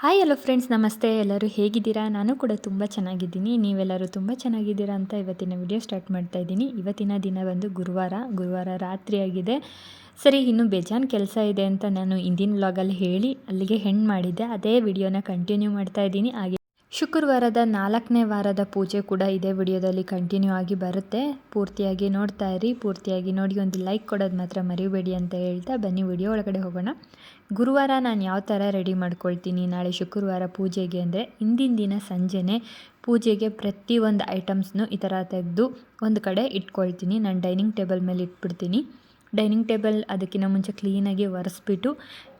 Hi hello friends ನಮಸ್ತೆ ಎಲ್ಲರೂ ಹೇಗಿದ್ದೀರಾ? ನಾನು ಕೂಡ ತುಂಬ ಚೆನ್ನಾಗಿದ್ದೀನಿ. ನೀವೆಲ್ಲರೂ ತುಂಬ ಚೆನ್ನಾಗಿದ್ದೀರಾ ಅಂತ ಇವತ್ತಿನ ವಿಡಿಯೋ ಸ್ಟಾರ್ಟ್ ಮಾಡ್ತಾ ಇದ್ದೀನಿ. ಇವತ್ತಿನ ದಿನ ಬಂದು ಗುರುವಾರ. ಗುರುವಾರ ರಾತ್ರಿ ಆಗಿದೆ. ಸರಿ, ಇನ್ನು ಬೇಜಾನ್ ಕೆಲಸ ಇದೆ ಅಂತ ನಾನು ಇಂದಿನ ವ್ಲಾಗಲ್ಲಿ ಹೇಳಿ, ಅಲ್ಲಿಗೆ ಹೆಣ್ಣು ಮಾಡಿದ್ದೆ. ಅದೇ ವಿಡಿಯೋನ ಕಂಟಿನ್ಯೂ ಮಾಡ್ತಾ ಇದ್ದೀನಿ. ಹಾಗೆ ಶುಕ್ರವಾರದ ನಾಲ್ಕನೇ ವಾರದ ಪೂಜೆ ಕೂಡ ಇದೇ ವಿಡಿಯೋದಲ್ಲಿ ಕಂಟಿನ್ಯೂ ಆಗಿ ಬರುತ್ತೆ. ಪೂರ್ತಿಯಾಗಿ ನೋಡ್ತಾ ಇರಿ, ಪೂರ್ತಿಯಾಗಿ ನೋಡಿ, ಒಂದು ಲೈಕ್ ಕೊಡೋದು ಮಾತ್ರ ಮರಿಬೇಡಿ ಅಂತ ಹೇಳ್ತಾ ಬನ್ನಿ ವಿಡಿಯೋ ಒಳಗಡೆ ಹೋಗೋಣ. ಗುರುವಾರ ನಾನು ಯಾವ ಥರ ರೆಡಿ ಮಾಡ್ಕೊಳ್ತೀನಿ ನಾಳೆ ಶುಕ್ರವಾರ ಪೂಜೆಗೆ ಅಂದರೆ ಹಿಂದಿನ ದಿನ ಸಂಜೆನೇ ಪೂಜೆಗೆ ಪ್ರತಿಯೊಂದು ಐಟಮ್ಸ್ನು ಈ ಥರ ತೆಗೆದು ಒಂದು ಕಡೆ ಇಟ್ಕೊಳ್ತೀನಿ. ನಾನು ಡೈನಿಂಗ್ ಟೇಬಲ್ ಮೇಲೆ ಇಟ್ಬಿಡ್ತೀನಿ. ಡೈನಿಂಗ್ ಟೇಬಲ್ ಅದಕ್ಕಿಂತ ಮುಂಚೆ ಕ್ಲೀನಾಗಿ ಒರೆಸ್ಬಿಟ್ಟು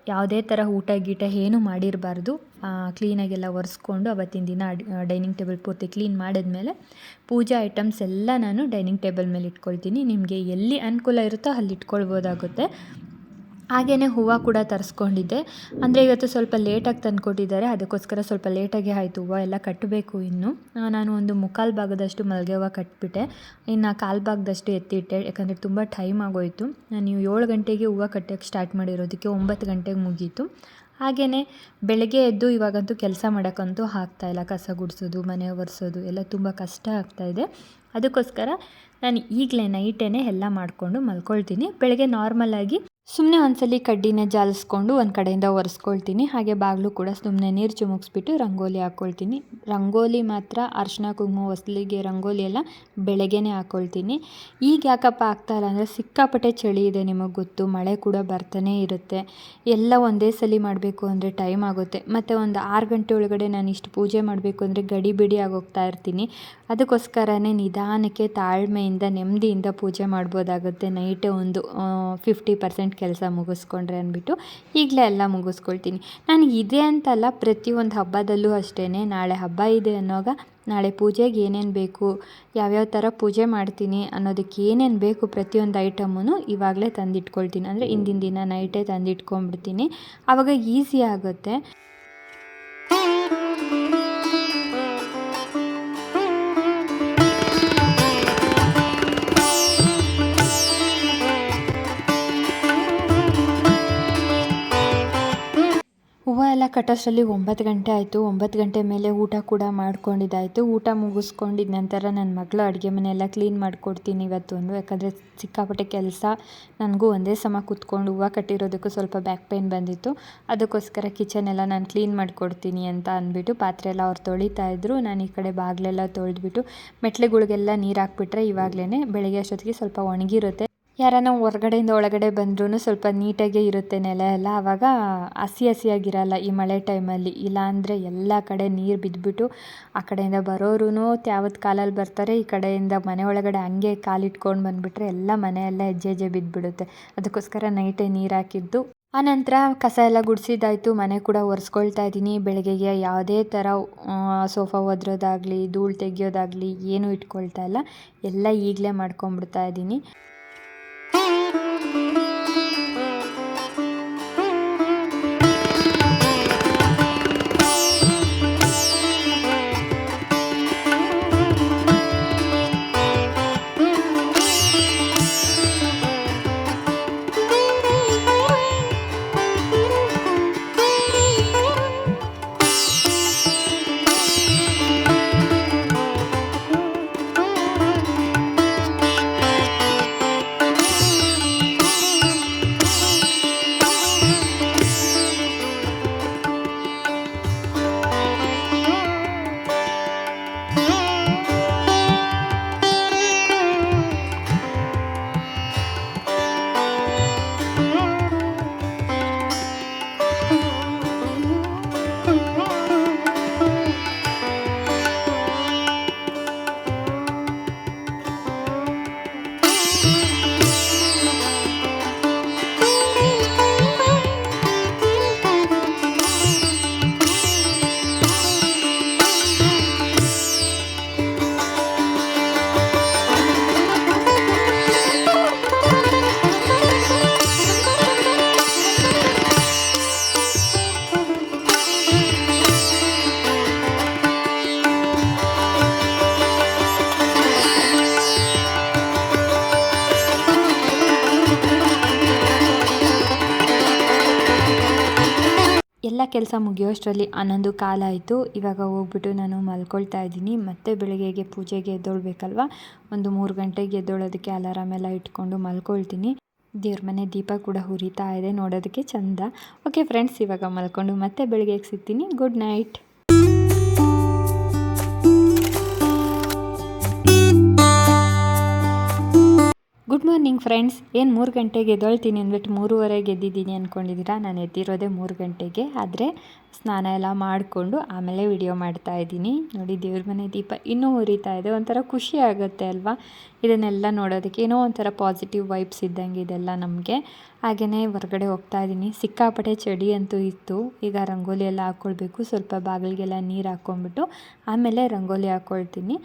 ಯಾವುದೇ ಥರ ಊಟ ಗೀಟ ಏನೂ ಮಾಡಿರಬಾರ್ದು. ಕ್ಲೀನಾಗೆಲ್ಲ ಒರೆಸ್ಕೊಂಡು ಅವತ್ತಿನ ದಿನ ಡೈನಿಂಗ್ ಟೇಬಲ್ ಪೂರ್ತಿ ಕ್ಲೀನ್ ಮಾಡಿದ್ಮೇಲೆ ಪೂಜಾ ಐಟಮ್ಸ್ ಎಲ್ಲ ನಾನು ಡೈನಿಂಗ್ ಟೇಬಲ್ ಮೇಲೆ ಇಟ್ಕೊಳ್ತೀನಿ ನಿಮಗೆ ಎಲ್ಲಿ ಅನುಕೂಲ ಇರುತ್ತೋ ಅಲ್ಲಿ ಇಟ್ಕೊಳ್ಬೋದಾಗುತ್ತೆ ಹಾಗೆಯೇ ಹೂವು ಕೂಡ ತರಿಸ್ಕೊಂಡಿದ್ದೆ. ಅಂದರೆ ಇವತ್ತು ಸ್ವಲ್ಪ ಲೇಟಾಗಿ ತಂದುಕೊಟ್ಟಿದ್ದಾರೆ. ಅದಕ್ಕೋಸ್ಕರ ಸ್ವಲ್ಪ ಲೇಟಾಗಿ ಆಯಿತು. ಹೂವು ಎಲ್ಲ ಕಟ್ಟಬೇಕು ಇನ್ನು. ನಾನು ಒಂದು ಮುಕ್ಕಾಲು ಭಾಗದಷ್ಟು ಮಲ್ಲಿಗೆ ಹೂವು ಕಟ್ಟಿಬಿಟ್ಟೆ ಇನ್ನು ಕಾಲು ಭಾಗದಷ್ಟು ಎತ್ತಿಟ್ಟೆ. ಯಾಕಂದರೆ ತುಂಬ ಟೈಮ್ ಆಗೋಯಿತು. ನಾನು ಏಳು ಗಂಟೆಗೆ ಹೂವು ಕಟ್ಟೋಕ್ಕೆ ಸ್ಟಾರ್ಟ್ ಮಾಡಿರೋದಕ್ಕೆ ಒಂಬತ್ತು ಗಂಟೆಗೆ ಮುಗೀತು. ಹಾಗೆಯೇ ಬೆಳಗ್ಗೆ ಎದ್ದು ಇವಾಗಂತೂ ಕೆಲಸ ಮಾಡೋಕ್ಕಂತೂ ಆಗ್ತಾಯಿಲ್ಲ ಕಸ ಗುಡಿಸೋದು, ಮನೆ ಒರೆಸೋದು ಎಲ್ಲ ತುಂಬ ಕಷ್ಟ ಆಗ್ತಾಯಿದೆ ಅದಕ್ಕೋಸ್ಕರ ನಾನು ಈಗಲೇ ನೈಟೇ ಎಲ್ಲ ಮಾಡಿಕೊಂಡು ಮಲ್ಕೊಳ್ತೀನಿ. ಬೆಳಗ್ಗೆ ನಾರ್ಮಲಾಗಿ ಸುಮ್ಮನೆ ಒಂದ್ಸಲಿ ಕಡ್ಡಿನ ಜಾಲಿಸ್ಕೊಂಡು ಒಂದು ಕಡೆಯಿಂದ ಒರೆಸ್ಕೊಳ್ತೀನಿ. ಹಾಗೆ ಬಾಗಿಲು ಕೂಡ ಸುಮ್ಮನೆ ನೀರು ಚುಮುಕ್ಸ್ಬಿಟ್ಟು ರಂಗೋಲಿ ಹಾಕ್ಕೊಳ್ತೀನಿ ರಂಗೋಲಿ ಮಾತ್ರ ಅರ್ಶಿನ, ಕುಂಕುಮ, ಹೊಸ್ಲಿಗೆ ರಂಗೋಲಿ ಎಲ್ಲ ಬೆಳಗ್ಗೆನೇ ಹಾಕ್ಕೊಳ್ತೀನಿ ಈಗ ಯಾಕಪ್ಪ ಆಗ್ತಾಯಿಲ್ಲ ಅಂದರೆ ಸಿಕ್ಕಾಪಟ್ಟೆ ಚಳಿ ಇದೆ ನಿಮಗೆ ಗೊತ್ತು. ಮಳೆ ಕೂಡ ಬರ್ತಾನೆ ಇರುತ್ತೆ. ಎಲ್ಲ ಒಂದೇ ಸಲ ಮಾಡಬೇಕು ಅಂದರೆ ಟೈಮ್ ಆಗುತ್ತೆ. ಮತ್ತು ಒಂದು ಆರು ಗಂಟೆ ಒಳಗಡೆ ನಾನು ಇಷ್ಟು ಪೂಜೆ ಮಾಡಬೇಕು ಅಂದರೆ ಗಡಿ ಬಿಡಿ ಆಗೋಗ್ತಾ ಇರ್ತೀನಿ. ಅದಕ್ಕೋಸ್ಕರನೇ ನಿಧಾನಕ್ಕೆ ತಾಳ್ಮೆಯಿಂದ ನೆಮ್ಮದಿಯಿಂದ ಪೂಜೆ ಮಾಡ್ಬೋದಾಗುತ್ತೆ. ನೈಟೇ ಒಂದು ಫಿಫ್ಟಿ ಪರ್ಸೆಂಟ್ ಕೆಲಸ ಮುಗಿಸ್ಕೊಂಡ್ರೆ ಅಂದ್ಬಿಟ್ಟು ಈಗಲೇ ಎಲ್ಲ ಮುಗಿಸ್ಕೊಳ್ತೀನಿ. ನಾನು ಇದೆ ಅಂತಲ್ಲ ಪ್ರತಿಯೊಂದು ಹಬ್ಬದಲ್ಲೂ ಅಷ್ಟೇ ನಾಳೆ ಹಬ್ಬ ಇದೆ ಅನ್ನೋವಾಗ ನಾಳೆ ಪೂಜೆಗೆ ಏನೇನು ಬೇಕು, ಯಾವ್ಯಾವ ಥರ ಪೂಜೆ ಮಾಡ್ತೀನಿ ಅನ್ನೋದಕ್ಕೆ ಏನೇನು ಬೇಕು ಪ್ರತಿಯೊಂದು ಐಟಮೂ ಇವಾಗಲೇ ತಂದಿಟ್ಕೊಳ್ತೀನಿ. ಅಂದರೆ ಇಂದಿನ ದಿನ ನೈಟೇ ತಂದಿಟ್ಕೊಂಡ್ಬಿಡ್ತೀನಿ. ಆವಾಗ ಈಸಿ ಆಗುತ್ತೆ. ಕಟ್ಟೋಷ್ಟರಲ್ಲಿ ಒಂಬತ್ತು ಗಂಟೆ ಆಯಿತು. ಒಂಬತ್ತು ಗಂಟೆ ಮೇಲೆ ಊಟ ಕೂಡ ಮಾಡ್ಕೊಂಡಿದ್ದಾಯಿತು. ಊಟ ಮುಗಿಸ್ಕೊಂಡಿದ್ದ ನಂತರ ನನ್ನ ಮಗಳು ಅಡುಗೆ ಮನೆಯೆಲ್ಲ ಕ್ಲೀನ್ ಮಾಡಿಕೊಡ್ತೀನಿ ಇವತ್ತೊಂದು ಯಾಕಂದರೆ ಸಿಕ್ಕಾಪಟ್ಟೆ ಕೆಲಸ. ನನಗೂ ಒಂದೇ ಸಮ ಕೂತ್ಕೊಂಡು ಹೂವು ಕಟ್ಟಿರೋದಕ್ಕೂ ಸ್ವಲ್ಪ ಬ್ಯಾಕ್ ಪೇನ್ ಬಂದಿತ್ತು. ಅದಕ್ಕೋಸ್ಕರ ಕಿಚನ್ ಎಲ್ಲ ನಾನು ಕ್ಲೀನ್ ಮಾಡಿಕೊಡ್ತೀನಿ ಅಂತ ಅಂದ್ಬಿಟ್ಟು ಪಾತ್ರೆ ಎಲ್ಲ ಅವ್ರು ತೊಳಿತಾ ಇದ್ದರು ನಾನು ಈ ಕಡೆ ಬಾಗಿಲೆಲ್ಲ ತೊಳೆದ್ಬಿಟ್ಟು ಮೆಟ್ಲುಗಳಿಗೆಲ್ಲ ನೀರು ಹಾಕ್ಬಿಟ್ರೆ ಇವಾಗಲೇ ಬೆಳಗ್ಗೆ ಅಷ್ಟೊತ್ತಿಗೆ ಸ್ವಲ್ಪ ಒಣಗಿರುತ್ತೆ. ಯಾರನ್ನ ಹೊರ್ಗಡೆಯಿಂದ ಒಳಗಡೆ ಬಂದ್ರೂ ಸ್ವಲ್ಪ ನೀಟಾಗೇ ಇರುತ್ತೆ ನೆಲ ಎಲ್ಲ. ಆವಾಗ ಹಸಿ ಹಸಿಯಾಗಿರಲ್ಲ ಈ ಮಳೆ ಟೈಮಲ್ಲಿ. ಇಲ್ಲಾಂದರೆ ಎಲ್ಲ ಕಡೆ ನೀರು ಬಿದ್ದುಬಿಟ್ಟು ಆ ಕಡೆಯಿಂದ ಬರೋರು ತ್ಯಾವತ್ ಕಾಲಲ್ಲಿ ಬರ್ತಾರೆ, ಈ ಕಡೆಯಿಂದ ಮನೆ ಒಳಗಡೆ ಹಂಗೆ ಕಾಲಿಟ್ಕೊಂಡು ಬಂದುಬಿಟ್ರೆ ಎಲ್ಲ ಮನೆಯೆಲ್ಲ ಹೆಜ್ಜೆ ಹೆಜ್ಜೆ ಬಿದ್ದುಬಿಡುತ್ತೆ ಅದಕ್ಕೋಸ್ಕರ ನೈಟೇ ನೀರು ಹಾಕಿದ್ದು. ಆನಂತರ ಕಸ ಎಲ್ಲ ಗುಡಿಸಿದ್ದಾಯಿತು, ಮನೆ ಕೂಡ ಒರೆಸ್ಕೊಳ್ತಾ ಇದ್ದೀನಿ. ಬೆಳಗ್ಗೆಗೆ ಯಾವುದೇ ಥರ ಸೋಫಾ ಒದ್ರೋದಾಗಲಿ, ಧೂಳು ತೆಗಿಯೋದಾಗಲಿ ಏನೂ ಇಟ್ಕೊಳ್ತಾ ಇಲ್ಲ. ಎಲ್ಲ ಈಗಲೇ ಮಾಡ್ಕೊಂಬಿಡ್ತಾ ಇದ್ದೀನಿ. ಎಲ್ಲ ಕೆಲಸ ಮುಗಿಯೋಷ್ಟರಲ್ಲಿ ಹನ್ನೊಂದು ಕಾಲ ಆಯಿತು. ಇವಾಗ ಹೋಗ್ಬಿಟ್ಟು ನಾನು ಮಲ್ಕೊಳ್ತಾ ಇದ್ದೀನಿ. ಮತ್ತೆ ಬೆಳಗ್ಗೆಗೆ ಪೂಜೆಗೆ ಎದ್ದೊಳ್ಬೇಕಲ್ವ? ಒಂದು ಮೂರು ಗಂಟೆಗೆ ಎದ್ದೊಳೋದಕ್ಕೆ ಅಲಾರಾಮ್ ಎಲ್ಲ ಇಟ್ಕೊಂಡು ಮಲ್ಕೊಳ್ತೀನಿ. ದೇವ್ರ ಮನೆ ದೀಪ ಕೂಡ ಹುರಿತಾ ಇದೆ ನೋಡೋದಕ್ಕೆ ಚಂದ. ಓಕೆ ಫ್ರೆಂಡ್ಸ್ ಇವಾಗ ಮಲ್ಕೊಂಡು ಮತ್ತೆ ಬೆಳಗ್ಗೆಗೆ ಸಿಗ್ತೀನಿ. Good night good morning friends ಏನು ಮೂರು ಗಂಟೆಗೆ ಎದ್ದೊಳ್ತೀನಿ ಅಂದ್ಬಿಟ್ಟು ಮೂರುವರೆಗೆ ಎದ್ದಿದ್ದೀನಿ ಅಂದ್ಕೊಂಡಿದ್ದೀರಾ ನಾನು ಎದ್ದಿರೋದೇ ಮೂರು ಗಂಟೆಗೆ. ಆದರೆ ಸ್ನಾನ ಎಲ್ಲ ಮಾಡಿಕೊಂಡು ಆಮೇಲೆ ವಿಡಿಯೋ ಮಾಡ್ತಾ ಇದ್ದೀನಿ. ನೋಡಿ, ದೇವ್ರ ಮನೆ ದೀಪ ಇನ್ನೂ ಉರಿತಾ ಇದೆ. ಒಂಥರ ಖುಷಿ ಆಗುತ್ತೆ ಅಲ್ವಾ? ಇದನ್ನೆಲ್ಲ ನೋಡೋದಕ್ಕೆ ಏನೋ ಒಂಥರ ಪಾಸಿಟಿವ್ ವೈಬ್ಸ್ ಇದ್ದಂಗೆ ಇದೆಲ್ಲ ನಮಗೆ. ಹಾಗೆಯೇ ಹೊರಗಡೆ ಹೋಗ್ತಾ ಇದ್ದೀನಿ. ಸಿಕ್ಕಾಪಟ್ಟೆ ಚಳಿ ಅಂತೂ ಇತ್ತು. ಈಗ ರಂಗೋಲಿ ಎಲ್ಲ ಹಾಕ್ಕೊಳ್ಬೇಕು ಸ್ವಲ್ಪ ಬಾಗಿಲಿಗೆಲ್ಲ ನೀರು ಹಾಕ್ಕೊಂಬಿಟ್ಟು ಆಮೇಲೆ ರಂಗೋಲಿ ಹಾಕ್ಕೊಳ್ತೀನಿ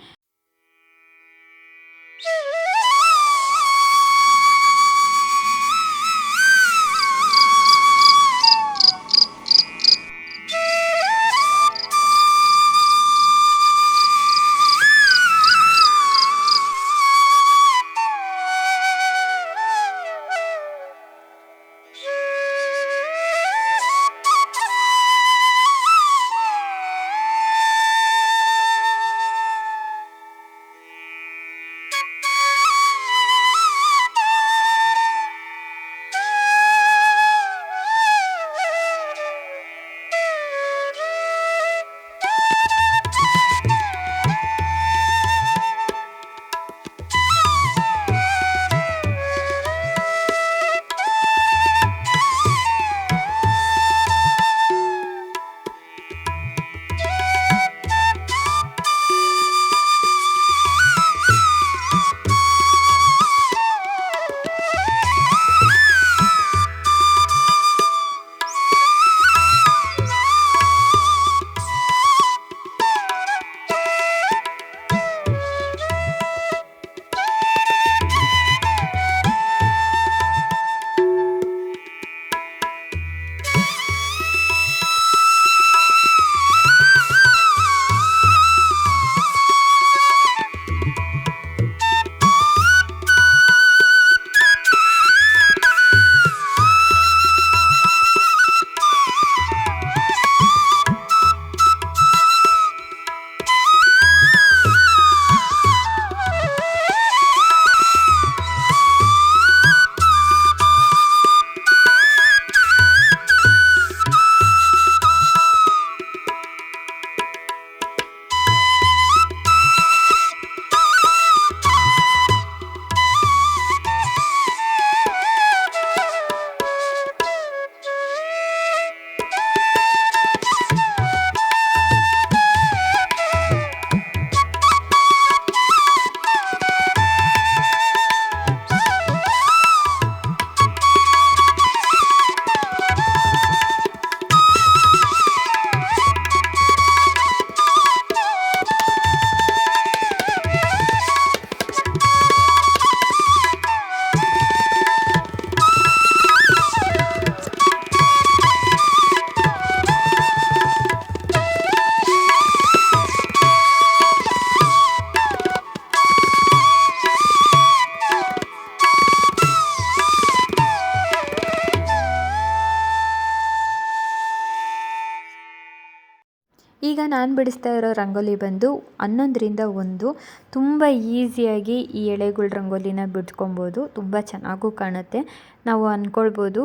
ನಾನು ಬಿಡಿಸ್ತಾ ಇರೋ ರಂಗೋಲಿ ಬಂದು ಹನ್ನೊಂದರಿಂದ ಒಂದು. ತುಂಬ ಈಸಿಯಾಗಿ ಈ ಎಳೆಗಳ ರಂಗೋಲಿನ ಬಿಡ್ಸ್ಕೊಬೋದು. ತುಂಬ ಚೆನ್ನಾಗೂ ಕಾಣುತ್ತೆ. ನಾವು ಅಂದ್ಕೊಳ್ಬೋದು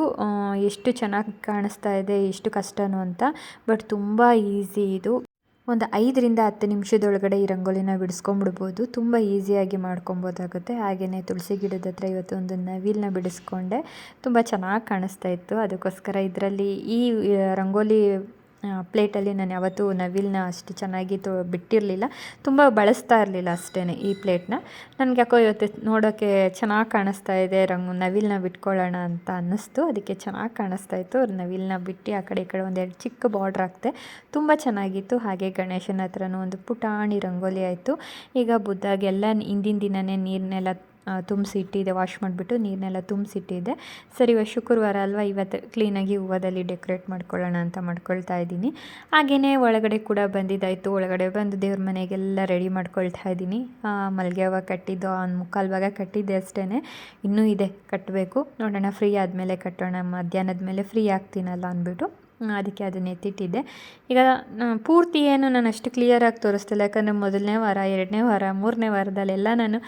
ಎಷ್ಟು ಚೆನ್ನಾಗಿ ಕಾಣಿಸ್ತಾ ಇದೆ, ಎಷ್ಟು ಕಷ್ಟನೋ ಅಂತ. ಬಟ್ ತುಂಬ ಈಸಿ ಇದು. ಒಂದು ಐದರಿಂದ ಹತ್ತು ನಿಮಿಷದೊಳಗಡೆ ಈ ರಂಗೋಲಿನ ಬಿಡಿಸ್ಕೊಂಬಿಡ್ಬೋದು ತುಂಬ ಈಸಿಯಾಗಿ ಮಾಡ್ಕೊಬೋದಾಗುತ್ತೆ. ಹಾಗೆಯೇ ತುಳಸಿ ಗಿಡದ ಹತ್ರ ಇವತ್ತು ಒಂದು ನವಿಲನ್ನ ಬಿಡಿಸ್ಕೊಂಡೆ. ತುಂಬ ಚೆನ್ನಾಗಿ ಕಾಣಿಸ್ತಾ ಇತ್ತು. ಅದಕ್ಕೋಸ್ಕರ ಇದರಲ್ಲಿ ಈ ರಂಗೋಲಿ ಪ್ಲೇಟಲ್ಲಿ ನಾನು ಯಾವತ್ತೂ ನವಿಲನ್ನ ಅಷ್ಟು ಚೆನ್ನಾಗಿ ತೊ ಬಿಟ್ಟಿರಲಿಲ್ಲ. ತುಂಬ ಬಳಸ್ತಾ ಇರಲಿಲ್ಲ ಅಷ್ಟೇ ಈ ಪ್ಲೇಟ್ನ. ನನಗೆ ಯಾಕೋ ಇವತ್ತು ನೋಡೋಕ್ಕೆ ಚೆನ್ನಾಗಿ ಕಾಣಿಸ್ತಾ ಇದೆ, ರಂಗು ನವಿಲನ್ನ ಬಿಟ್ಕೊಳ್ಳೋಣ ಅಂತ ಅನ್ನಿಸ್ತು. ಅದಕ್ಕೆ ಚೆನ್ನಾಗಿ ಕಾಣಿಸ್ತಾ ಇತ್ತು. ನವಿಲನ್ನ ಬಿಟ್ಟು ಆ ಕಡೆ ಈ ಕಡೆ ಒಂದೆರಡು ಚಿಕ್ಕ ಬಾರ್ಡ್ರ್ ಹಾಕ್ತೆ. ತುಂಬ ಚೆನ್ನಾಗಿತ್ತು. ಹಾಗೆ ಗಣೇಶನ ಹತ್ರನೂ ಒಂದು ಪುಟಾಣಿ ರಂಗೋಲಿ ಆಯಿತು. ಈಗ ಬುದ್ಧಾಗೆಲ್ಲ ಹಿಂದಿನ ದಿನವೇ ನೀರನ್ನೆಲ್ಲ ತುಂಬಿಸಿ ಇಟ್ಟಿದ್ದೆ ವಾಶ್ ಮಾಡಿಬಿಟ್ಟು ನೀರನ್ನೆಲ್ಲ ತುಂಬಿಸಿಟ್ಟಿದ್ದೆ ಸರಿ ಇವತ್ತು ಶುಕ್ರವಾರ ಅಲ್ವಾ? ಇವತ್ತು ಕ್ಲೀನಾಗಿ ಹೂವದಲ್ಲಿ ಡೆಕೋರೇಟ್ ಮಾಡ್ಕೊಳ್ಳೋಣ ಅಂತ ಮಾಡ್ಕೊಳ್ತಾ ಇದ್ದೀನಿ. ಹಾಗೆಯೇ ಒಳಗಡೆ ಕೂಡ ಬಂದಿದ್ದಾಯಿತು. ಒಳಗಡೆ ಬಂದು ದೇವ್ರ ಮನೆಗೆಲ್ಲ ರೆಡಿ ಮಾಡ್ಕೊಳ್ತಾ ಇದ್ದೀನಿ. ಮಲ್ಲಿಗೆ ಹೂವು ಕಟ್ಟಿದ್ದು ಒಂದು ಮುಕ್ಕಾಲು ಭಾಗ ಕಟ್ಟಿದ್ದೆ ಅಷ್ಟೇ ಇನ್ನೂ ಇದೆ ಕಟ್ಟಬೇಕು ನೋಡೋಣ ಫ್ರೀ ಆದಮೇಲೆ ಕಟ್ಟೋಣ. ಮಧ್ಯಾಹ್ನದ ಮೇಲೆ ಫ್ರೀ ಆಗ್ತೀನಲ್ಲ ಅಂದ್ಬಿಟ್ಟು. ಅದಕ್ಕೆ ಅದನ್ನ ಎತ್ತಿಟ್ಟಿದ್ದೆ ಈಗ ಪೂರ್ತಿ ಏನು ನಾನು ಅಷ್ಟು ಕ್ಲಿಯರಾಗಿ ತೋರಿಸ್ತಿಲ್ಲ. ಯಾಕಂದರೆ ಮೊದಲನೇ ವಾರ, ಎರಡನೇ ವಾರ, ಮೂರನೇ ವಾರದಲ್ಲೆಲ್ಲ ನಾನು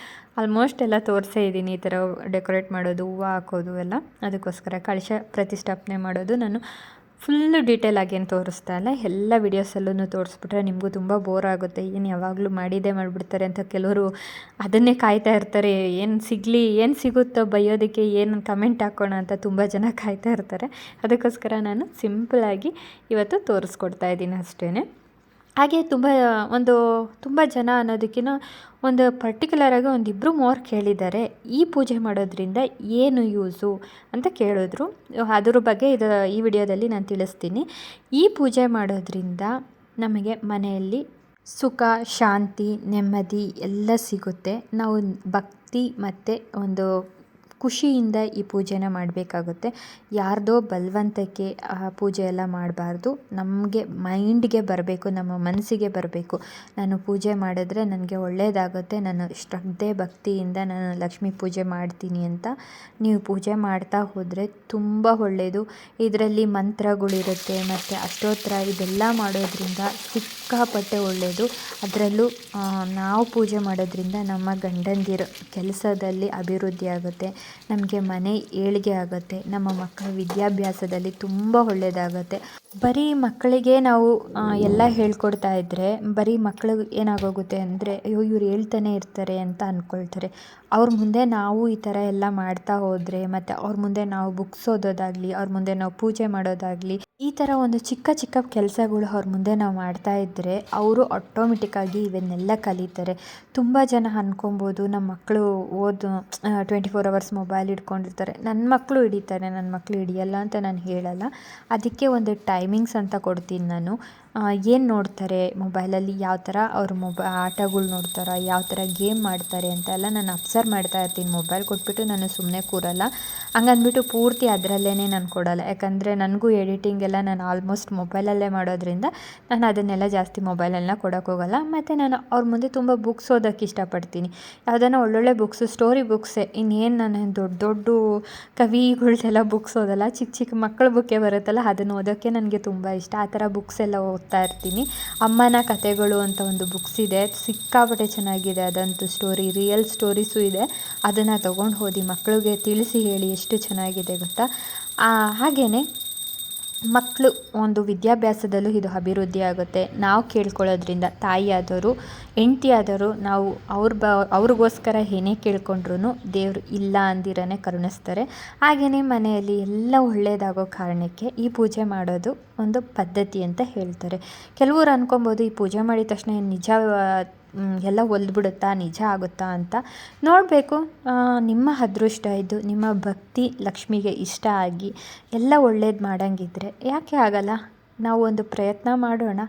ಆಲ್ಮೋಸ್ಟ್ ಎಲ್ಲ ತೋರಿಸೇ ಇದ್ದೀನಿ ಈ ಥರ ಡೆಕೋರೇಟ್ ಮಾಡೋದು, ಹೂವು ಹಾಕೋದು ಎಲ್ಲ. ಅದಕ್ಕೋಸ್ಕರ ಕಳಶ ಪ್ರತಿಷ್ಠಾಪನೆ ಮಾಡೋದು ನಾನು ಫುಲ್ಲು ಡೀಟೇಲ್ ಏನು ತೋರಿಸ್ತಾ ಇಲ್ಲ ಎಲ್ಲ ವೀಡಿಯೋಸಲ್ಲೂ ತೋರಿಸ್ಬಿಟ್ರೆ ನಿಮಗೂ ತುಂಬ ಬೋರ್ ಆಗುತ್ತೆ. ಏನು ಯಾವಾಗಲೂ ಮಾಡಿದ್ದೇ ಮಾಡಿಬಿಡ್ತಾರೆ ಅಂತ ಕೆಲವರು ಅದನ್ನೇ ಕಾಯ್ತಾ ಇರ್ತಾರೆ. ಏನು ಸಿಗಲಿ, ಏನು ಸಿಗುತ್ತೋ ಬೈಯೋದಕ್ಕೆ ಏನು ಕಮೆಂಟ್ ಹಾಕೋಣ ಅಂತ ತುಂಬ ಜನ ಕಾಯ್ತಾ ಇರ್ತಾರೆ. ಅದಕ್ಕೋಸ್ಕರ ನಾನು ಸಿಂಪಲಾಗಿ ಇವತ್ತು ತೋರಿಸ್ಕೊಡ್ತಾ ಇದ್ದೀನಿ ಅಷ್ಟೇ ಹಾಗೆ ತುಂಬ, ಒಂದು ತುಂಬ ಜನ ಅನ್ನೋದಕ್ಕಿಂತ ಒಂದು ಪರ್ಟಿಕ್ಯುಲರಾಗಿ ಒಂದು ಇಬ್ಬರು ಕೇಳಿದ್ದಾರೆ. ಈ ಪೂಜೆ ಮಾಡೋದ್ರಿಂದ ಏನು ಯೂಸು ಅಂತ ಕೇಳಿದ್ರು. ಅದ್ರ ಬಗ್ಗೆ ಇದು, ಈ ವಿಡಿಯೋದಲ್ಲಿ ನಾನು ತಿಳಿಸ್ತೀನಿ. ಈ ಪೂಜೆ ಮಾಡೋದ್ರಿಂದ ನಮಗೆ ಮನೆಯಲ್ಲಿ ಸುಖ, ಶಾಂತಿ, ನೆಮ್ಮದಿ ಎಲ್ಲ ಸಿಗುತ್ತೆ. ನಾವು ಭಕ್ತಿ ಮತ್ತು ಒಂದು ಖುಷಿಯಿಂದ ಈ ಪೂಜೆನ ಮಾಡಬೇಕಾಗುತ್ತೆ. ಯಾರದೋ ಬಲವಂತಕ್ಕೆ ಆ ಪೂಜೆ ಎಲ್ಲ ಮಾಡಬಾರ್ದು. ನಮಗೆ ಮೈಂಡ್ಗೆ ಬರಬೇಕು, ನಮ್ಮ ಮನಸ್ಸಿಗೆ ಬರಬೇಕು. ನಾನು ಪೂಜೆ ಮಾಡಿದ್ರೆ ನನಗೆ ಒಳ್ಳೆಯದಾಗುತ್ತೆ ನಾನು ಶ್ರದ್ಧೆ ಭಕ್ತಿಯಿಂದ ನಾನು ಲಕ್ಷ್ಮೀ ಪೂಜೆ ಮಾಡ್ತೀನಿ ಅಂತ ನೀವು ಪೂಜೆ ಮಾಡ್ತಾ ಹೋದರೆ ತುಂಬ ಒಳ್ಳೆಯದು ಇದರಲ್ಲಿ ಮಂತ್ರಗಳಿರುತ್ತೆ, ಮತ್ತು ಅಷ್ಟೋತ್ತರ ಇದೆಲ್ಲ ಮಾಡೋದ್ರಿಂದ ಸಿಕ್ಕಾಪಟ್ಟೆ ಒಳ್ಳೆಯದು ಅದರಲ್ಲೂ ನಾವು ಪೂಜೆ ಮಾಡೋದ್ರಿಂದ ನಮ್ಮ ಗಂಡಂದಿರ ಕೆಲಸದಲ್ಲಿ ಅಭಿವೃದ್ಧಿ ಆಗುತ್ತೆ ನಮಗೆ ಮನೆ ಏಳಿಗೆ ಆಗುತ್ತೆ. ನಮ್ಮ ಮಕ್ಕಳ ವಿದ್ಯಾಭ್ಯಾಸದಲ್ಲಿ ತುಂಬ ಒಳ್ಳೆಯದಾಗುತ್ತೆ ಬರೀ ಮಕ್ಕಳಿಗೆ ನಾವು ಎಲ್ಲ ಹೇಳ್ಕೊಡ್ತಾ ಇದ್ದರೆ ಬರೀ ಮಕ್ಕಳಿಗೆ ಏನಾಗೋಗುತ್ತೆ ಅಂದರೆ, ಅಯ್ಯೋ, ಇವ್ರು ಹೇಳ್ತಾನೆ ಇರ್ತಾರೆ ಅಂತ ಅಂದ್ಕೊಳ್ತಾರೆ ಅವ್ರ ಮುಂದೆ ನಾವು ಈ ಥರ ಎಲ್ಲ ಮಾಡ್ತಾ ಹೋದರೆ, ಮತ್ತು ಅವ್ರ ಮುಂದೆ ನಾವು ಬುಕ್ಸ್ ಓದೋದಾಗಲಿ, ಅವ್ರ ಮುಂದೆ ನಾವು ಪೂಜೆ ಮಾಡೋದಾಗಲಿ, ಈ ಥರ ಒಂದು ಚಿಕ್ಕ ಚಿಕ್ಕ ಕೆಲಸಗಳು ಅವ್ರ ಮುಂದೆ ನಾವು ಮಾಡ್ತಾ ಇದ್ದರೆ ಅವರು ಆಟೋಮೆಟಿಕ್ಕಾಗಿ ಇವನ್ನೆಲ್ಲ ಕಲಿತಾರೆ. ತುಂಬ ಜನ ಅನ್ಕೊಬೋದು ನಮ್ಮ ಮಕ್ಕಳು ಓದು ಟ್ವೆಂಟಿ ಫೋರ್ ಅವರ್ಸ್ ಮೊಬೈಲ್ ಹಿಡ್ಕೊಂಡಿರ್ತಾರೆ. ನನ್ನ ಮಕ್ಕಳು ಹಿಡಿತಾರೆ ನನ್ನ ಮಕ್ಕಳು ಹಿಡಿಯಲ್ಲ ಅಂತ ನಾನು ಹೇಳಲ್ಲ. ಅದಕ್ಕೆ ಒಂದು ಟೈಮಿಂಗ್ಸ್ ಅಂತ ಕೊಡ್ತೀನಿ ನಾನು. ಏನು ನೋಡ್ತಾರೆ ಮೊಬೈಲಲ್ಲಿ ಯಾವ ಥರ ಅವ್ರ ಮೊಬ ಆಟಗಳು ನೋಡ್ತಾರೆ? ಯಾವ ಥರ ಗೇಮ್ ಮಾಡ್ತಾರೆ ಅಂತ ಎಲ್ಲ ನಾನು ಅಬ್ಸರ್ವ್ ಮಾಡ್ತಾ ಇರ್ತೀನಿ ಮೊಬೈಲ್ ಕೊಟ್ಬಿಟ್ಟು ನಾನು ಸುಮ್ಮನೆ ಕೂರಲ್ಲ. ಹಂಗಂದ್ಬಿಟ್ಟು ಪೂರ್ತಿ ಅದರಲ್ಲೇ ನಾನು ಕೊಡಲ್ಲ. ಯಾಕಂದರೆ ನನಗೂ ಎಡಿಟಿಂಗ್ ಎಲ್ಲ ನಾನು ಆಲ್ಮೋಸ್ಟ್ ಮೊಬೈಲಲ್ಲೇ ಮಾಡೋದ್ರಿಂದ ನಾನು ಅದನ್ನೆಲ್ಲ ಜಾಸ್ತಿ ಮೊಬೈಲನ್ನ ಕೊಡೋಕ್ಕೋಗಲ್ಲ ಮತ್ತು ನಾನು ಅವ್ರ ಮುಂದೆ ತುಂಬ ಬುಕ್ಸ್ ಓದೋಕ್ಕೆ ಇಷ್ಟಪಡ್ತೀನಿ. ಯಾವುದನ್ನ ಒಳ್ಳೊಳ್ಳೆ ಬುಕ್ಸು ಸ್ಟೋರಿ ಬುಕ್ಸೇ ಇನ್ನೇನು ನಾನು ದೊಡ್ಡ ದೊಡ್ಡ ಕವಿಗಳ್ದೆಲ್ಲ ಬುಕ್ಸ್ ಓದಲ್ಲ ಚಿಕ್ಕ ಚಿಕ್ಕ ಮಕ್ಕಳ ಬುಕ್ಕೇ ಬರುತ್ತಲ್ಲ ಅದನ್ನು ಓದೋಕ್ಕೆ ನನಗೆ ತುಂಬ ಇಷ್ಟ. ಆ ಥರ ಬುಕ್ಸ್ ಎಲ್ಲ ಓದ್ತಾ ಇರ್ತೀನಿ. ಅಮ್ಮನ ಕತೆಗಳು ಅಂತ ಒಂದು ಬುಕ್ಸ್ ಇದೆ. ಸಿಕ್ಕಾಪಟ್ಟೆ ಚೆನ್ನಾಗಿದೆ. ಅದಂತೂ ಸ್ಟೋರಿ ರಿಯಲ್ ಸ್ಟೋರೀಸು ಇದೆ. ಅದನ್ನು ತೊಗೊಂಡು ಓದಿ ಮಕ್ಕಳಿಗೆ ತಿಳಿಸಿ ಹೇಳಿ ಎಷ್ಟು ಚೆನ್ನಾಗಿದೆ ಗೊತ್ತಾ? ಹಾಗೆಯೇ ಮಕ್ಕಳು ಒಂದು ವಿದ್ಯಾಭ್ಯಾಸದಲ್ಲೂ ಇದು ಅಭಿವೃದ್ಧಿ ಆಗುತ್ತೆ. ನಾವು ಕೇಳ್ಕೊಳ್ಳೋದ್ರಿಂದ ತಾಯಿಯಾದವರು ಹೆಂಡ್ತಿಯಾದವರು ನಾವು ಅವ್ರ ಬ, ಅವ್ರಿಗೋಸ್ಕರ ಏನೇ ಕೇಳ್ಕೊಂಡ್ರೂ ದೇವರು ಇಲ್ಲ ಅಂದಿರನೇ ಕರುಣಿಸ್ತಾರೆ. ಹಾಗೆಯೇ ಮನೆಯಲ್ಲಿ ಎಲ್ಲ ಒಳ್ಳೆಯದಾಗೋ ಕಾರಣಕ್ಕೆ ಈ ಪೂಜೆ ಮಾಡೋದು ಒಂದು ಪದ್ಧತಿ ಅಂತ ಹೇಳ್ತಾರೆ. ಕೆಲವರು ಅಂದ್ಕೊಬೋದು ಈ ಪೂಜೆ ಮಾಡಿದ ತಕ್ಷಣ ನಿಜ ಎಲ್ಲ ಒಲ್ದ್ಬಿಡುತ್ತಾ, ನಿಜ ಆಗುತ್ತಾ ಅಂತ. ನೋಡಬೇಕು ನಿಮ್ಮ ಅದೃಷ್ಟ ಇದು, ನಿಮ್ಮ ಭಕ್ತಿ ಲಕ್ಷ್ಮಿಗೆ ಇಷ್ಟ ಆಗಿ ಎಲ್ಲ ಒಳ್ಳೇದು ಮಾಡಂಗಿದ್ರೆ ಯಾಕೆ ಆಗಲ್ಲ? ನಾವು ಒಂದು ಪ್ರಯತ್ನ ಮಾಡೋಣ.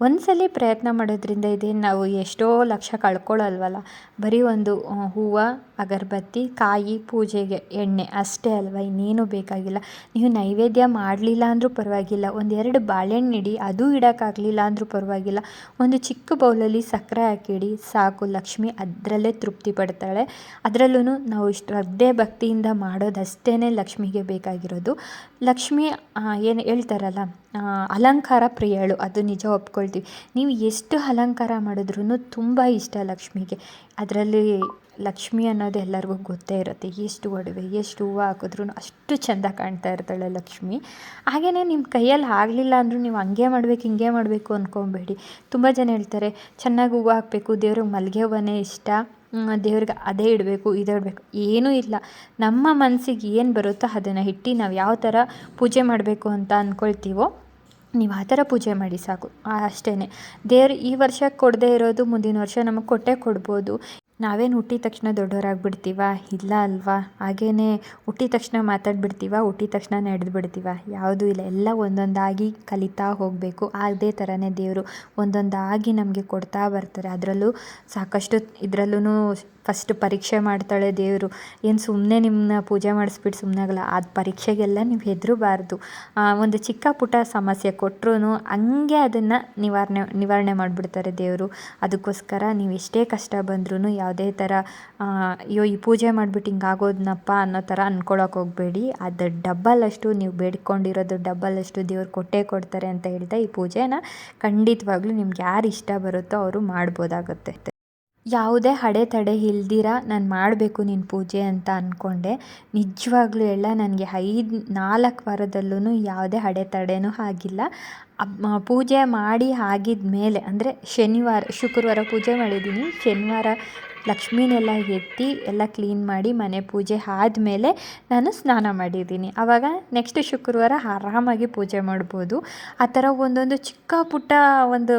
ಒಂದ್ಸಲಿ ಪ್ರಯತ್ನ ಮಾಡೋದ್ರಿಂದ ಇದೇನು ನಾವು ಎಷ್ಟೋ ಲಕ್ಷ ಕಳ್ಕೊಳ್ಳಲ್ವಲ್ಲ. ಬರೀ ಒಂದು ಹೂವು, ಅಗರಬತ್ತಿ, ಕಾಯಿ, ಪೂಜೆಗೆ ಎಣ್ಣೆ ಅಷ್ಟೇ ಅಲ್ವಾ? ಇನ್ನೇನು ಬೇಕಾಗಿಲ್ಲ. ನೀವು ನೈವೇದ್ಯ ಮಾಡಲಿಲ್ಲ ಅಂದರೂ ಪರವಾಗಿಲ್ಲ. ಒಂದೆರಡು ಬಾಳೆಹಣ್ಣು ಇಡಿ, ಅದು ಇಡೋಕ್ಕಾಗಲಿಲ್ಲ ಅಂದರೂ ಪರವಾಗಿಲ್ಲ. ಒಂದು ಚಿಕ್ಕ ಬೌಲಲ್ಲಿ ಸಕ್ಕರೆ ಹಾಕಿಡಿ, ಸಾಕು. ಲಕ್ಷ್ಮಿ ಅದರಲ್ಲೇ ತೃಪ್ತಿ ಪಡ್ತಾಳೆ. ಅದರಲ್ಲೂ ನಾವು ಶ್ರದ್ಧೆ ಭಕ್ತಿಯಿಂದ ಮಾಡೋದಷ್ಟೇ ಲಕ್ಷ್ಮಿಗೆ ಬೇಕಾಗಿರೋದು. ಲಕ್ಷ್ಮಿ ಏನು ಹೇಳ್ತಾರಲ್ಲ ಅಲಂಕಾರ ಪ್ರಿಯಳು, ಅದು ನಿಜ ಒಪ್ಕೊಳ್ತೀವಿ. ನೀವು ಎಷ್ಟು ಅಲಂಕಾರ ಮಾಡಿದ್ರೂ ತುಂಬ ಇಷ್ಟ ಲಕ್ಷ್ಮಿಗೆ. ಅದರಲ್ಲಿ ಲಕ್ಷ್ಮಿ ಅನ್ನೋದು ಎಲ್ಲರಿಗೂ ಗೊತ್ತೇ ಇರುತ್ತೆ. ಎಷ್ಟು ಒಡವೆ, ಎಷ್ಟು ಹೂವು ಹಾಕಿದ್ರೂ ಅಷ್ಟು ಚೆಂದ ಕಾಣ್ತಾ ಇರ್ತಾಳೆ ಲಕ್ಷ್ಮಿ. ಹಾಗೆಯೇ ನಿಮ್ಮ ಕೈಯಲ್ಲಿ ಆಗಲಿಲ್ಲ ಅಂದರೂ ನೀವು ಹಂಗೆ ಮಾಡಬೇಕು, ಹಿಂಗೆ ಮಾಡಬೇಕು ಅಂದ್ಕೊಬೇಡಿ ತುಂಬ ಜನ ಹೇಳ್ತಾರೆ, ಚೆನ್ನಾಗಿ ಹೂವು ಹಾಕಬೇಕು, ದೇವ್ರಿಗೆ ಮಲ್ಲಿಗೆ ಹೂವನೇ ಇಷ್ಟ. ದೇವ್ರಿಗೆ ಅದೇ ಇಡಬೇಕು, ಇದೇ ಇಡಬೇಕು. ಏನೂ ಇಲ್ಲ. ನಮ್ಮ ಮನಸ್ಸಿಗೆ ಏನು ಬರುತ್ತೋ ಅದನ್ನು ಇಟ್ಟು ನಾವು ಯಾವ ಥರ ಪೂಜೆ ಮಾಡಬೇಕು ಅಂತ ಅಂದ್ಕೊಳ್ತೀವೋ ನೀವು ಆ ಥರ ಪೂಜೆ ಮಾಡಿ ಸಾಕು. ಅಷ್ಟೇ ದೇವ್ರು ಈ ವರ್ಷ ಕೊಡದೇ ಇರೋದು, ಮುಂದಿನ ವರ್ಷ ನಮಗೆ ಕೊಟ್ಟೇ ಕೊಡ್ಬೋದು. ನಾವೇನು ಹುಟ್ಟಿದ ತಕ್ಷಣ ದೊಡ್ಡವರಾಗ್ಬಿಡ್ತೀವ? ಇಲ್ಲ ಅಲ್ವಾ? ಹಾಗೇ ಹುಟ್ಟಿದ ತಕ್ಷಣ ಮಾತಾಡ್ಬಿಡ್ತೀವ? ಹುಟ್ಟಿದ ತಕ್ಷಣ ನಡೆದ್ಬಿಡ್ತೀವ ಯಾವುದೂ ಇಲ್ಲ. ಎಲ್ಲ ಒಂದೊಂದಾಗಿ ಕಲಿತಾ ಹೋಗಬೇಕು. ಅದೇ ಥರನೇ ದೇವರು ಒಂದೊಂದಾಗಿ ನಮಗೆ ಕೊಡ್ತಾ ಬರ್ತಾರೆ. ಅದರಲ್ಲೂ ಸಾಕಷ್ಟು ಇದರಲ್ಲೂ ಫಸ್ಟ್ ಪರೀಕ್ಷೆ ಮಾಡ್ತಾಳೆ ದೇವರು. ಏನು ಸುಮ್ಮನೆ ನಿಮ್ಮನ್ನ ಪೂಜೆ ಮಾಡಿಸ್ಬಿಟ್ಟು ಸುಮ್ಮನೆ ಆಗಲ್ಲ ಅದು ಪರೀಕ್ಷೆಗೆಲ್ಲ ನೀವು ಹೆದರಬಾರ್ದು. ಒಂದು ಚಿಕ್ಕ ಪುಟ್ಟ ಸಮಸ್ಯೆ ಕೊಟ್ಟರು ಹಂಗೆ ಅದನ್ನು ನಿವಾರಣೆ ನಿವಾರಣೆ ಮಾಡಿಬಿಡ್ತಾರೆ ದೇವರು. ಅದಕ್ಕೋಸ್ಕರ ನೀವು ಎಷ್ಟೇ ಕಷ್ಟ ಬಂದ್ರೂ ಯಾವುದೇ ಥರ ಅಯ್ಯೋ ಈ ಪೂಜೆ ಮಾಡಿಬಿಟ್ಟು ಹಿಂಗಾಗೋದ್ನಪ್ಪ ಅನ್ನೋ ಥರ ಅಂದ್ಕೊಳಕ್ಕೆ ಹೋಗಬೇಡಿ. ಅದು ಡಬ್ಬಲ್ ಅಷ್ಟು ನೀವು ಬೇಡ್ಕೊಂಡಿರೋದು ಡಬ್ಬಲ್ ಅಷ್ಟು ದೇವ್ರು ಕೊಟ್ಟೇ ಕೊಡ್ತಾರೆ ಅಂತ ಹೇಳ್ತಾ ಈ ಪೂಜೆನ ಖಂಡಿತವಾಗ್ಲೂ ನಿಮ್ಗೆ ಯಾರು ಇಷ್ಟ ಬರುತ್ತೋ ಅವರು ಮಾಡ್ಬೋದಾಗುತ್ತೆ. ಯಾವುದೇ ಅಡೆತಡೆ ಇಲ್ದಿರ ನಾನು ಮಾಡಬೇಕು ನಿನ್ನ ಪೂಜೆ ಅಂತ ಅಂದ್ಕೊಂಡೆ ನಿಜವಾಗ್ಲೂ ಎಲ್ಲ ನನಗೆ ಐದು, ನಾಲ್ಕು ವಾರದಲ್ಲೂ ಯಾವುದೇ ಅಡೆತಡೆನೂ ಆಗಿಲ್ಲ. ಪೂಜೆ ಮಾಡಿ ಆಗಿದ ಮೇಲೆ ಅಂದರೆ ಶನಿವಾರ, ಶುಕ್ರವಾರ ಪೂಜೆ ಮಾಡಿದ್ದೀನಿ ಶನಿವಾರ ಲಕ್ಷ್ಮೀನೆಲ್ಲ ಎತ್ತಿ ಎಲ್ಲ ಕ್ಲೀನ್ ಮಾಡಿ ಮನೆ ಪೂಜೆ ಆದಮೇಲೆ ನಾನು ಸ್ನಾನ ಮಾಡಿದ್ದೀನಿ ಆವಾಗ ನೆಕ್ಸ್ಟ್ ಶುಕ್ರವಾರ ಆರಾಮಾಗಿ ಪೂಜೆ ಮಾಡ್ಬೋದು. ಆ ಥರ ಒಂದೊಂದು ಚಿಕ್ಕ ಪುಟ್ಟ ಒಂದು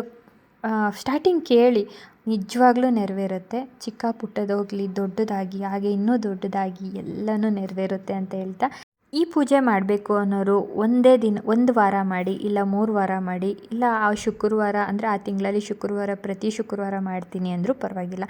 ಸ್ಟಾರ್ಟಿಂಗ್ ಕೇಳಿ ನಿಜವಾಗ್ಲೂ ನೆರವೇರುತ್ತೆ. ಚಿಕ್ಕ ಪುಟ್ಟದೋಗಲಿ ದೊಡ್ಡದಾಗಿ ಹಾಗೆ ಇನ್ನೂ ದೊಡ್ಡದಾಗಿ ಎಲ್ಲನೂ ನೆರವೇರುತ್ತೆ ಅಂತ ಹೇಳ್ತಾ ಈ ಪೂಜೆ ಮಾಡಬೇಕು ಅನ್ನೋರು ಒಂದೇ ದಿನ, ಒಂದು ವಾರ ಮಾಡಿ, ಇಲ್ಲ ಮೂರು ವಾರ ಮಾಡಿ, ಇಲ್ಲ ಆ ಶುಕ್ರವಾರ ಅಂದರೆ ಆ ತಿಂಗಳಲ್ಲಿ ಶುಕ್ರವಾರ, ಪ್ರತಿ ಶುಕ್ರವಾರ ಮಾಡ್ತೀನಿ ಅಂದರೂ ಪರವಾಗಿಲ್ಲ.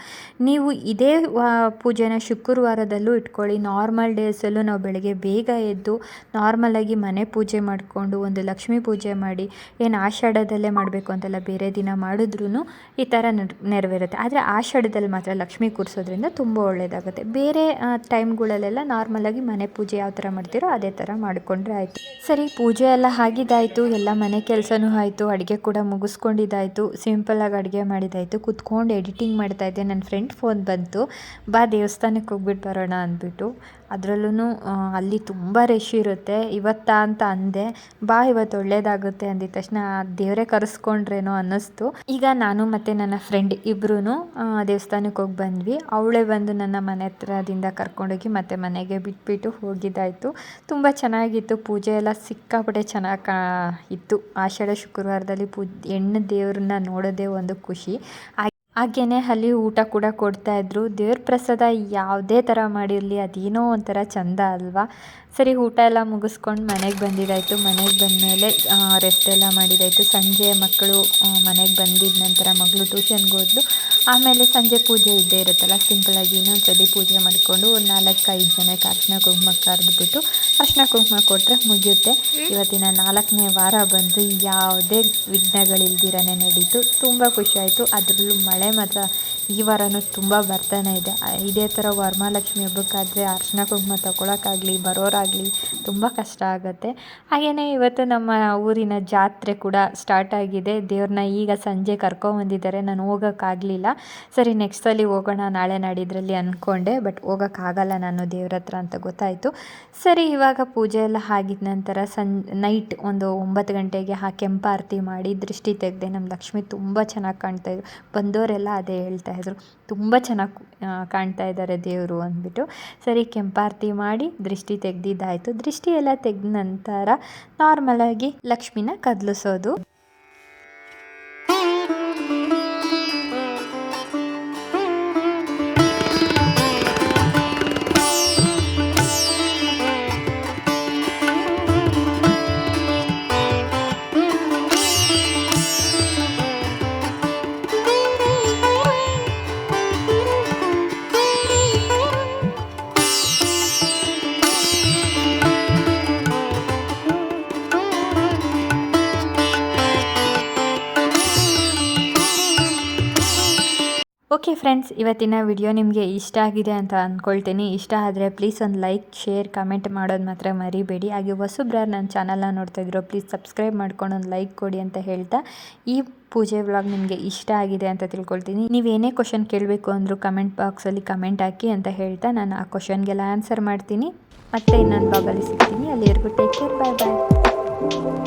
ನೀವು ಇದೇ ವಾ, ಪೂಜೆನ ಶುಕ್ರವಾರದಲ್ಲೂ ಇಟ್ಕೊಳ್ಳಿ. ನಾರ್ಮಲ್ ಡೇಸಲ್ಲೂ ನಾವು ಬೆಳಗ್ಗೆ ಬೇಗ ಎದ್ದು ನಾರ್ಮಲಾಗಿ ಮನೆ ಪೂಜೆ ಮಾಡಿಕೊಂಡು ಒಂದು ಲಕ್ಷ್ಮೀ ಪೂಜೆ ಮಾಡಿ, ಏನು ಆಷಾಢದಲ್ಲೇ ಮಾಡಬೇಕು ಅಂತೆಲ್ಲ, ಬೇರೆ ದಿನ ಮಾಡಿದ್ರೂ ಈ ಥರ ನೆರ್, ನೆರವೇರುತ್ತೆ. ಆದರೆ ಆಷಾಢದಲ್ಲಿ ಮಾತ್ರ ಲಕ್ಷ್ಮೀ ಕೂರಿಸೋದ್ರಿಂದ ತುಂಬ ಒಳ್ಳೆಯದಾಗುತ್ತೆ ಬೇರೆ ಟೈಮ್ಗಳಲ್ಲೆಲ್ಲ ನಾರ್ಮಲಾಗಿ ಮನೆ ಪೂಜೆ ಯಾವ ಥರ ಮಾಡ್ತೀರೋ ಅದೇ ಥರ ಮಾಡಿಕೊಂಡ್ರೆ ಆಯಿತು. ಸರಿ, ಪೂಜೆ ಎಲ್ಲ ಆಗಿದ್ದಾಯಿತು. ಎಲ್ಲ ಮನೆ ಕೆಲಸನೂ ಆಯಿತು. ಅಡುಗೆ ಕೂಡ ಮುಗಿಸ್ಕೊಂಡಿದ್ದಾಯಿತು. ಸಿಂಪಲ್ಲಾಗಿ ಅಡುಗೆ ಮಾಡಿದ್ದಾಯಿತು. ಕುತ್ಕೊಂಡು ಎಡಿಟಿಂಗ್ ಮಾಡ್ತಾಯಿದ್ದೆ ನನ್ನ ಫ್ರೆಂಡ್ ಫೋನ್ ಬಂತು. ಬಾ ದೇವಸ್ಥಾನಕ್ಕೆ ಹೋಗ್ಬಿಟ್ಟು ಬರೋಣ ಅಂದ್ಬಿಟ್ಟು. ಅದರಲ್ಲೂ ಅಲ್ಲಿ ತುಂಬ ರಶ್ ಇರುತ್ತೆ. ಇವತ್ತಾ? ಅಂತ ಅಂದೆ. ಬಾ, ಇವತ್ತು ಒಳ್ಳೇದಾಗುತ್ತೆ. ಅಂದಿದ ತಕ್ಷಣ, ದೇವರೇ ಕರೆಸ್ಕೊಂಡ್ರೇನೋ? ಅನ್ನಿಸ್ತು. ಈಗ ನಾನು ಮತ್ತು ನನ್ನ ಫ್ರೆಂಡ್ ಇಬ್ಬರೂ ದೇವಸ್ಥಾನಕ್ಕೆ ಹೋಗಿ ಬಂದ್ವಿ. ಅವಳೇ ಬಂದು ನನ್ನ ಮನೆ ಹತ್ರದಿಂದ ಕರ್ಕೊಂಡೋಗಿ ಮತ್ತೆ ಮನೆಗೆ ಬಿಟ್ಬಿಟ್ಟು ಹೋಗಿದ್ದಾಯಿತು. ತುಂಬ ಚೆನ್ನಾಗಿತ್ತು. ಪೂಜೆ ಎಲ್ಲ ಸಿಕ್ಕಾಪಟ್ಟೆ ಚೆನ್ನಾಗಿ ಕಾ, ಇತ್ತು. ಆಷಾಢ ಶುಕ್ರವಾರದಲ್ಲಿ ಪೂ ಹೆಣ್ಣು ದೇವ್ರನ್ನ ನೋಡೋದೇ ಒಂದು ಖುಷಿ. ಹಾಗೆಯೇ ಅಲ್ಲಿ ಊಟ ಕೂಡ ಕೊಡ್ತಾಯಿದ್ರು ದೇವ್ರ ಪ್ರಸಾದ ಯಾವುದೇ ಥರ ಮಾಡಿರಲಿ, ಅದೇನೋ ಒಂಥರ ಚಂದ ಅಲ್ವಾ? ಸರಿ, ಊಟ ಎಲ್ಲ ಮುಗಿಸ್ಕೊಂಡು ಮನೆಗೆ ಬಂದಿದ್ದಾಯಿತು ಮನೆಗೆ ಬಂದಮೇಲೆ ರೆಸ್ಟ್ ಎಲ್ಲ ಮಾಡಿದಾಯಿತು. ಸಂಜೆ ಮಕ್ಕಳು ಮನೆಗೆ ಬಂದಿದ್ದ ನಂತರ ಮಗಳು ಟ್ಯೂಷನ್ಗೆ ಹೋದ್ಲು. ಆಮೇಲೆ ಸಂಜೆ ಪೂಜೆ ಇದ್ದೇ ಇರುತ್ತಲ್ಲ ಸಿಂಪಲಾಗಿ ಇನ್ನೊಂದ್ಸಲಿ ಪೂಜೆ ಮಾಡಿಕೊಂಡು ಒಂದು ನಾಲ್ಕು ಐದು ಜನಕ್ಕೆ ಅರ್ಶಿನ ಕುಂಕುಮ ಕರೆದ್ಬಿಟ್ಟು ಅರ್ಶಿನ ಕುಂಕುಮ ಕೊಟ್ಟರೆ ಮುಗಿಯುತ್ತೆ. ಇವತ್ತಿನ ನಾಲ್ಕನೇ ವಾರ ಬಂದು ಯಾವುದೇ ವಿಘ್ನಗಳಿಲ್ದಿರನೇ ನಡೀತು. ತುಂಬ ಖುಷಿಯಾಯಿತು ಅದರಲ್ಲೂ ಮಳೆ ಮಾತ್ರ ಈ ವಾರನೂ ತುಂಬ ಬರ್ತಾನೆ ಇದೆ. ಇದೇ ಥರ ವರಮಹಾಲಕ್ಷ್ಮಿ ಹಬ್ಬಕ್ಕಾದರೆ ಅರ್ಶಿನ ಕುಂಕುಮ ತಗೊಳಕ್ಕಾಗಲಿ, ಬರೋರಾಗಲಿ ತುಂಬ ಕಷ್ಟ ಆಗುತ್ತೆ. ಹಾಗೆಯೇ ಇವತ್ತು ನಮ್ಮ ಊರಿನ ಜಾತ್ರೆ ಕೂಡ ಸ್ಟಾರ್ಟ್ ಆಗಿದೆ. ದೇವ್ರನ್ನ ಈಗ ಸಂಜೆ ಕರ್ಕೊಂಬಂದಿದ್ದಾರೆ ನಾನು ಹೋಗೋಕ್ಕಾಗಲಿಲ್ಲ. ಸರಿ ನೆಕ್ಸ್ಟ್ ಸಲ ಹೋಗೋಣ, ನಾಳೆ ನಾಡಿದ್ರಲ್ಲಿ ಅಂದ್ಕೊಂಡೆ ಬಟ್ ಹೋಗೋಕ್ಕಾಗಲ್ಲ ನಾನು ದೇವ್ರ ಹತ್ರ ಅಂತ ಗೊತ್ತಾಯಿತು. ಸರಿ, ಇವಾಗ ಪೂಜೆ ಎಲ್ಲ ಆಗಿದ ನಂತರ ಸಂ ನೈಟ್ ಒಂದು ಒಂಬತ್ತು ಗಂಟೆಗೆ ಆ ಕೆಂಪಾರತಿ ಮಾಡಿ ದೃಷ್ಟಿ ತೆಗೆದೆ ನಮ್ಮ ಲಕ್ಷ್ಮಿ ತುಂಬ ಚೆನ್ನಾಗಿ ಕಾಣ್ತಾಯಿದ್ರು ಬಂದವರೆಲ್ಲ ಅದೇ ಹೇಳ್ತಾ ಇದ್ರು. ತುಂಬ ಚೆನ್ನಾಗಿ ಕಾಣ್ತಾ ಇದ್ದಾರೆ ದೇವರು ಅಂದ್ಬಿಟ್ಟು. ಸರಿ, ಕೆಂಪಾರ್ತಿ ಮಾಡಿ ದೃಷ್ಟಿ ತೆಗೆದಿದ್ದಾಯಿತು. ದೃಷ್ಟಿ ಎಲ್ಲ ತೆಗೆದ ನಂತರ ನಾರ್ಮಲಾಗಿ ಲಕ್ಷ್ಮಿನ ಕದಲಿಸೋದು. ಓಕೆ ಫ್ರೆಂಡ್ಸ್ ಇವತ್ತಿನ ವಿಡಿಯೋ ನಿಮಗೆ ಇಷ್ಟ ಆಗಿದೆ ಅಂತ ಅಂದ್ಕೊಳ್ತೀನಿ ಇಷ್ಟ ಆದರೆ ಪ್ಲೀಸ್ ಒಂದು ಲೈಕ್ ಶೇರ್ ಕಮೆಂಟ್ ಮಾಡೋದು ಮಾತ್ರ ಮರಿಬೇಡಿ. ಹಾಗೆ ವಸುಬ್ರಾರ್ ನನ್ನ ಚಾನಲ್ನ ನೋಡ್ತಾ ಇದ್ರು ಪ್ಲೀಸ್ ಸಬ್ಸ್ಕ್ರೈಬ್ ಮಾಡ್ಕೊಂಡು ಒಂದು ಲೈಕ್ ಕೊಡಿ ಅಂತ ಹೇಳ್ತಾ ಈ ಪೂಜೆ ವ್ಲಾಗ್ ನಿಮಗೆ ಇಷ್ಟ ಆಗಿದೆ ಅಂತ ತಿಳ್ಕೊಳ್ತೀನಿ. ನೀವೇನೇ ಕ್ವಶನ್ ಕೇಳಬೇಕು ಅಂದರೂ ಕಮೆಂಟ್ ಬಾಕ್ಸಲ್ಲಿ ಕಮೆಂಟ್ ಹಾಕಿ ಅಂತ ಹೇಳ್ತಾ ನಾನು ಆ ಕ್ವಶನ್ಗೆಲ್ಲ ಆನ್ಸರ್ ಮಾಡ್ತೀನಿ. ಮತ್ತೆ ಇನ್ನೊಂದು ಬ್ಲಾಗಲ್ಲಿ ಸಿಗ್ತೀನಿ. ಅಲ್ಲಿವರೆಗೂ ಟೇಕ್ ಕೇರ್ ಬಾಯ್ ಬಾಯ್